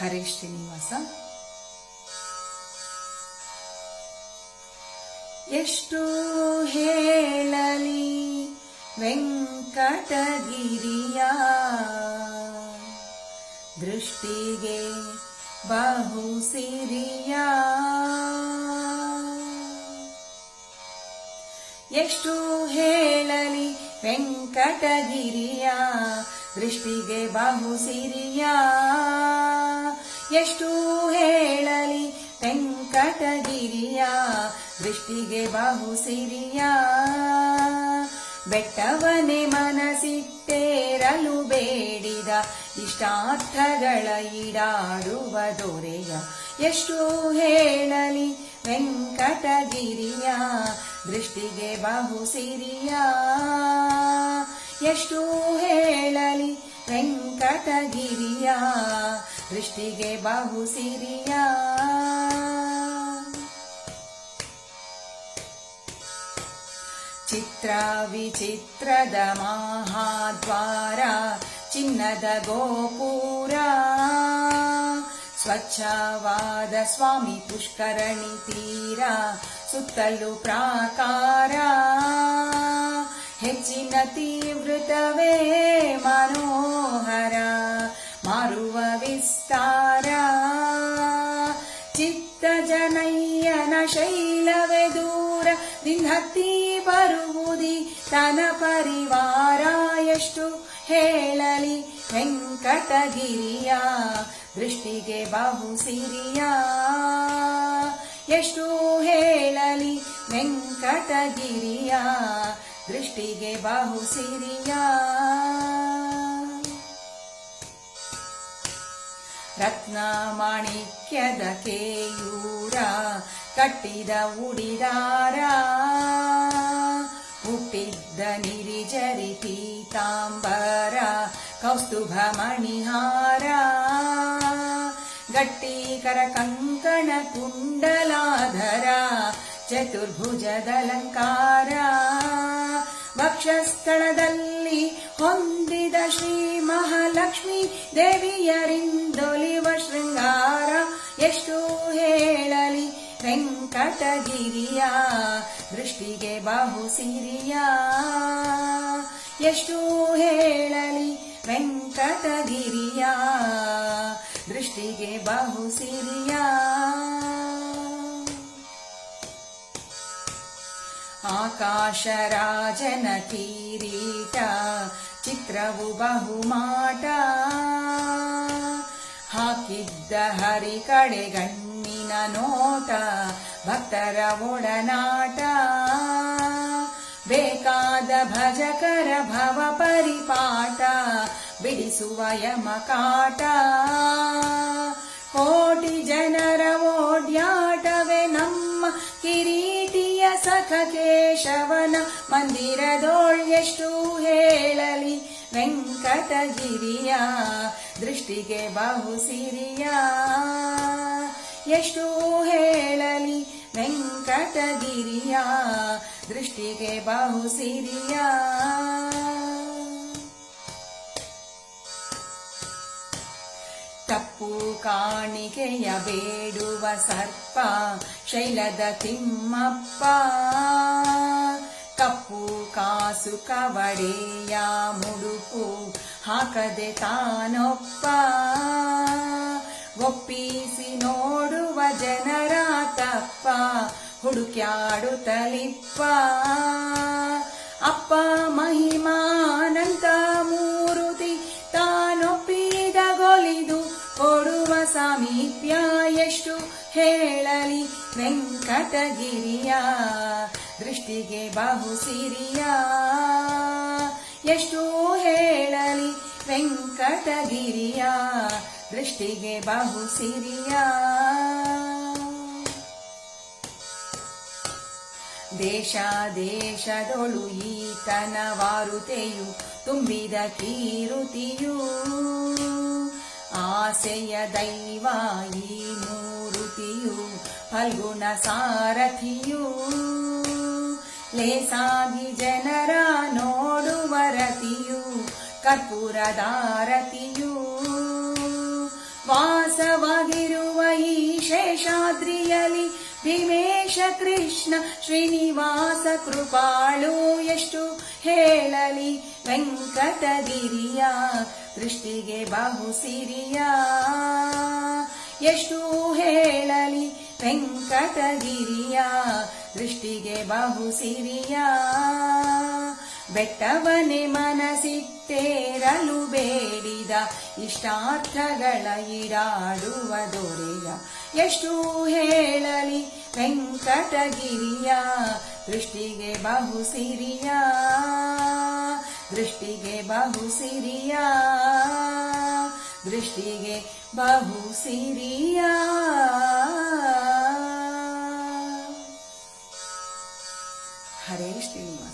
ಹರೀಶ್ ಶ್ರೀನಿವಾಸ ಎಷ್ಟು ಹೇಳಲಿ ವೆಂಕಟಗಿರಿಯ. ದೃಷ್ಟಿಗೆ ಬಹು ಸಿರಿಯ. ಎಷ್ಟು ಹೇಳಲಿ ವೆಂಕಟಗಿರಿಯ. ದೃಷ್ಟಿಗೆ ಬಹು ಸಿರಿಯ. ಎಷ್ಟು ಹೇಳಲಿ ವೆಂಕಟಗಿರಿಯ, ದೃಷ್ಟಿಗೆ ಬಹು ಸಿರಿಯ ಬೆಟ್ಟವನೆ ಮನಸಿಟ್ಟೇರಲು ಬೇಡಿದ ಇಷ್ಟಾರ್ಥಗಳ ಈಡಾಡುವ ದೊರೆಯ. ಎಷ್ಟು ಹೇಳಲಿ ವೆಂಕಟಗಿರಿಯ, ದೃಷ್ಟಿಗೆ ಬಹು ಸಿರಿಯ ಎಷ್ಟು ಹೇಳಲಿ ವೆಂಕಟಗಿರಿಯ ದೃಷ್ಟಿಗೆ ಬಹು ಸಿರಿಯ ಚಿತ್ರ ವಿಚಿತ್ರದ ಮಹಾದ್ವಾರ ಚಿನ್ನದ ಗೋಪುರ ಸ್ವಚ್ಛವಾದ ಸ್ವಾಮಿ ಪುಷ್ಕರಣಿ ತೀರ ಸುತ್ತಲೂ ಪ್ರಾಕಾರ ಹೆಚ್ಚಿನ ತೀವ್ರತವೇ ಮನೋಹರ ಮಾರುವ ವಿಸ್ತಾರ. ಚಿತ್ತ ಜನಯ್ಯನ ಶೈಲವೇ ದೂರ. ನಿನ್ನತ್ತಿ ಬರುವುದಿ ತನ ಪರಿವಾರ ಎಷ್ಟು ಹೇಳಲಿ ವೆಂಕಟಗಿರಿಯ. ದೃಷ್ಟಿಗೆ ಬಹು ಸಿರಿಯ. ಎಷ್ಟು ಹೇಳಲಿ ವೆಂಕಟಗಿರಿಯ. ದೃಷ್ಟಿಗೆ ಬಹು ಸಿರಿಯ. ರತ್ನ ಮಾಣಿಕ್ಯದ ಕೇಯೂರ ಕಟ್ಟಿದ ಉಡಿದಾರ. ಹುಟ್ಟಿದ್ದ ನಿರಿಜರಿ ಪೀತಾಂಬರ ಕೌಸ್ತುಭ ಮಣಿಹಾರ. ಗಟ್ಟಿಕರ ಕಂಕಣ ಕುಂಡಲಾಧರ ಚತುರ್ಭುಜದಲಂಕಾರ ವಕ್ಷಸ್ಥಳದಲ್ಲಿ ಹೊಂದಿದ ಶ್ರೀ ಮಹಾಲಕ್ಷ್ಮಿ ದೇವಿಯರಿಂದೊಲಿವ ಶೃಂಗಾರ. ಎಷ್ಟು ಹೇಳಲಿ ವೆಂಕಟಗಿರಿಯ ದೃಷ್ಟಿಗೆ ಬಹು ಸಿರಿಯ. ಎಷ್ಟು ಹೇಳಲಿ ವೆಂಕಟಗಿರಿಯ ದೃಷ್ಟಿಗೆ ಬಹು ಆಕಾಶರಾಜನ ಕಿರೀಟ ಚಿತ್ರವು ಬಹುಮಾಟ. ಹಾಕಿದ್ದ ಹರಿ ಕಡೆ ಗಣ್ಣಿನ ನೋಟ, ಭಕ್ತರ ಒಡನಾಟ. ಬೇಕಾದ ಭಜಕರ ಭವ ಪರಿಪಾಠ, ಬಿಡಿಸುವ ಯಮಕಾಟ ಕೋಟಿ ಜನರ ಓಡ್ಯಾಟವೇ ನಮ್ಮ ಸಖ ಕೇಶವನ ಮಂದಿರದೋಳ್ ಎಷ್ಟು ಹೇಳಲಿ? ವೆಂಕಟಗಿರಿಯ ದೃಷ್ಟಿಗೆ ಬಹು ಸಿರಿಯ ಎಷ್ಟು ಹೇಳಲಿ? ವೆಂಕಟಗಿರಿಯ ದೃಷ್ಟಿಗೆ ಬಹು ಸಿರಿಯ ತಪ್ಪು ಕಾಣಿಕೆಯ ಬೇಡುವ ಸರ್ಪ, ಶೈಲದ ತಿಮ್ಮಪ್ಪ. ಕಪ್ಪು ಕಾಸು ಕವಡೆಯ ಮುಡುಪು ಹಾಕದೆ ತಾನೊಪ್ಪ. ಒಪ್ಪಿಸಿ ನೋಡುವ ಜನರ ತಪ್ಪ, ಹುಡುಕ್ಯಾಡುತ್ತಲಿಪ್ಪ. ಅಪ್ಪ ಮಹಿಮಾನಂತ ಸಾಮೀಪ್ಯ ಎಷ್ಟು ಹೇಳಲಿ ವೆಂಕಟಗಿರಿಯ ದೃಷ್ಟಿಗೆ ಬಹು ಸಿರಿಯ ಎಷ್ಟು ಹೇಳಲಿ ವೆಂಕಟಗಿರಿಯ ದೃಷ್ಟಿಗೆ ಬಹು ಸಿರಿಯ ದೇಶ ದೇಶದೊಳು ಈತನ ವಾರುತೆಯು ತುಂಬಿದ ಕೀರುತಿಯು. ಆಸೆಯ ದೈವ ಈ ಮೂರುತಿಯು, ಫಲ್ಗುಣ ಸಾರಥಿಯು. ಲೇಸಾಗಿ ಜನರ ನೋಡುವ ರತಿಯು ವಾಸವಾಗಿರುವ ಈ ಶೇಷಾದ್ರಿಯಲಿ ಭೀಮೇಶ ಕೃಷ್ಣ, ಶ್ರೀನಿವಾಸ ಕೃಪಾಳು ಎಷ್ಟು ಹೇಳಲಿ ವೆಂಕಟಗಿರಿಯ. ದೃಷ್ಟಿಗೆ ಬಹು ಸಿರಿಯ. ಎಷ್ಟು ಹೇಳಲಿ ವೆಂಕಟಗಿರಿಯ. ದೃಷ್ಟಿಗೆ ಬಹು ಸಿರಿಯ. ಬೆಟ್ಟವನೆ ಮನಸಿತ್ತೇರಲು ಬೇಡಿದ ಇಷ್ಟಾರ್ಥಗಳ ಈಡಾಡುವ ದೊರೆಯ. ಎಷ್ಟು ಹೇಳಲಿ ವೆಂಕಟಗಿರಿಯ. ದೃಷ್ಟಿಗೆ ಬಹು ಸಿರಿಯ. ದೃಷ್ಟಿಗೆ ಬಹು ಸಿರಿಯ. ದೃಷ್ಟಿಗೆ ಬಹು ಸಿರಿಯ. ಹರೇ ಶ್ರೀನಿವಾಸ.